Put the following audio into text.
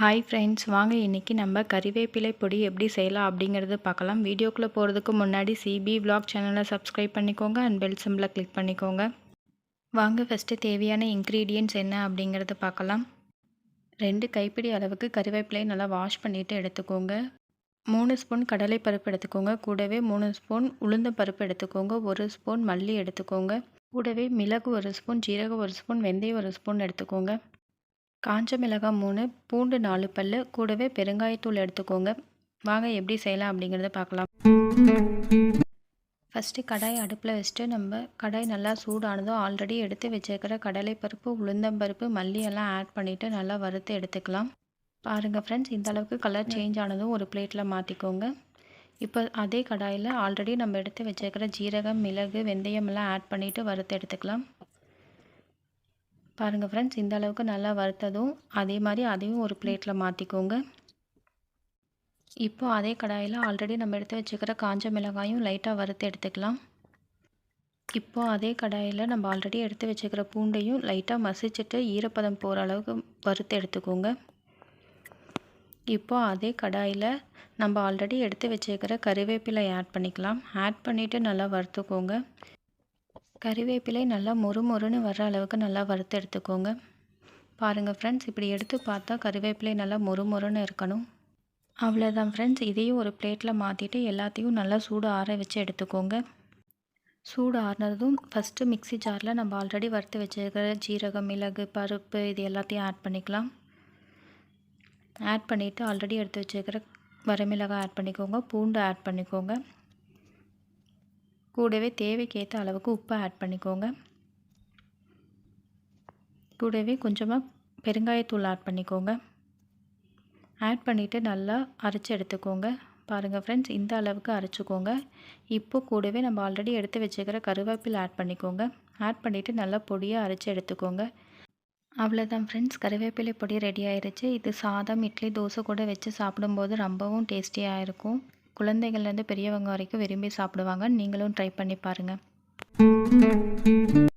Hi friends வாங்க இன்றைக்கி நம்ம கறிவேப்பிலை பொடி எப்படி செய்யலாம் அப்படிங்கிறது பார்க்கலாம். வீடியோக்குள்ளே போகிறதுக்கு முன்னாடி சிபி vlog சேனலை சப்ஸ்கிரைப் பண்ணிக்கோங்க அண்ட் பெல் சிம்பிளை கிளிக் பண்ணிக்கோங்க. வாங்க ஃபஸ்ட்டு தேவையான இன்க்ரீடியன்ட்ஸ் என்ன அப்படிங்கிறது பார்க்கலாம். ரெண்டு கைப்பிடி அளவுக்கு கறிவேப்பிலை நல்லா வாஷ் பண்ணிவிட்டு எடுத்துக்கோங்க. மூணு ஸ்பூன் கடலை பருப்பு எடுத்துக்கோங்க. கூடவே மூணு ஸ்பூன் உளுந்த பருப்பு எடுத்துக்கோங்க. ஒரு ஸ்பூன் மல்லி எடுத்துக்கோங்க. கூடவே மிளகு ஒரு ஸ்பூன் ஜீரகம் ஒரு ஸ்பூன் வெந்தயம் ஒரு ஸ்பூன் எடுத்துக்கோங்க. காஞ்ச மிளகாய் மூணு பூண்டு நாலு பல் கூடவே பெருங்காயத்தூள் எடுத்துக்கோங்க. வாங்க எப்படி செய்யலாம் அப்படிங்கிறத பார்க்கலாம். ஃபஸ்ட்டு கடாய் அடுப்பில் வச்சுட்டு நம்ம கடாய் நல்லா சூடானதும் ஆல்ரெடி எடுத்து வச்சுருக்கிற கடலைப்பருப்பு உளுந்தம்பருப்பு மல்லி எல்லாம் ஆட் பண்ணிவிட்டு நல்லா வறுத்து எடுத்துக்கலாம். பாருங்கள் ஃப்ரெண்ட்ஸ் இந்த அளவுக்கு கலர் சேஞ்ச் ஆனதும் ஒரு பிளேட்டில் மாற்றிக்கோங்க இப்போ அதே கடாயில் ஆல்ரெடி நம்ம எடுத்து வச்சுருக்கிற ஜீரகம் மிளகு வெந்தயம் எல்லாம் ஆட் பண்ணிவிட்டு வறுத்து எடுத்துக்கலாம். பாருங்கள் ஃப்ரெண்ட்ஸ் இந்த அளவுக்கு நல்லா வறுத்ததும் அதே மாதிரி அதையும் ஒரு பிளேட்டில் மாற்றிக்கோங்க இப்போ அதே கடாயில் ஆல்ரெடி நம்ம எடுத்து வச்சுக்கிற காஞ்ச மிளகாயும் லைட்டாக வறுத்து எடுத்துக்கலாம். இப்போ அதே கடாயில் நம்ம ஆல்ரெடி எடுத்து வச்சுக்கிற பூண்டையும் லைட்டாக மசிச்சுட்டு ஈரப்பதம் போகிற அளவுக்கு வறுத்து எடுத்துக்கோங்க. இப்போ அதே கடாயில் நம்ம ஆல்ரெடி எடுத்து வச்சுக்கிற கறிவேப்பிலை ஆட் பண்ணிக்கலாம். ஆட் பண்ணிவிட்டு நல்லா வறுத்துக்கோங்க. கறிவேப்பிலை நல்லா மொறு மொறுன்னு வர்ற அளவுக்கு நல்லா வறுத்து எடுத்துக்கோங்க. பாருங்கள் ஃப்ரெண்ட்ஸ் இப்படி எடுத்து பார்த்தா கறிவேப்பிலை நல்லா மொறு மொறுன்னு இருக்கணும். அவ்வளோதான் ஃப்ரெண்ட்ஸ் இதையும் ஒரு பிளேட்டில் மாற்றிட்டு எல்லாத்தையும் நல்லா சூடு ஆற வச்சு எடுத்துக்கோங்க. சூடு ஆறினதும் ஃபஸ்ட்டு மிக்சி ஜாரில் நம்ம ஆல்ரெடி வறுத்து வச்சுருக்கிற ஜீரகம் மிளகு பருப்பு இது எல்லாத்தையும் ஆட் பண்ணிக்கலாம். ஆட் பண்ணிவிட்டு ஆல்ரெடி எடுத்து வச்சுருக்கிற வரமிளகாய் ஆட் பண்ணிக்கோங்க. பூண்டு ஆட் பண்ணிக்கோங்க. கூடவே தேவைக்கேற்ற அளவுக்கு உப்பை ஆட் பண்ணிக்கோங்க. கூடவே கொஞ்சமாக பெருங்காயத்தூள் ஆட் பண்ணிக்கோங்க. ஆட் பண்ணிவிட்டு நல்லா அரைச்சி எடுத்துக்கோங்க. பாருங்கள் ஃப்ரெண்ட்ஸ் இந்த அளவுக்கு அரைச்சிக்கோங்க. இப்போ கூடவே நம்ம ஆல்ரெடி எடுத்து வச்சுக்கிற கருவேப்பிலை ஆட் பண்ணிக்கோங்க. ஆட் பண்ணிவிட்டு நல்லா பொடியாக அரைச்சி எடுத்துக்கோங்க. அவ்வளோதான் ஃப்ரெண்ட்ஸ் கருவேப்பிலை பொடி ரெடி ஆயிடுச்சு இது சாதம் இட்லி தோசை கூட வச்சு சாப்பிடும்போது ரொம்பவும் டேஸ்டியாக இருக்கும். குழந்தைகள்லேருந்து பெரியவங்க வரைக்கும் விரும்பி சாப்பிடுவாங்க நீங்களும் ட்ரை பண்ணி பாருங்கள்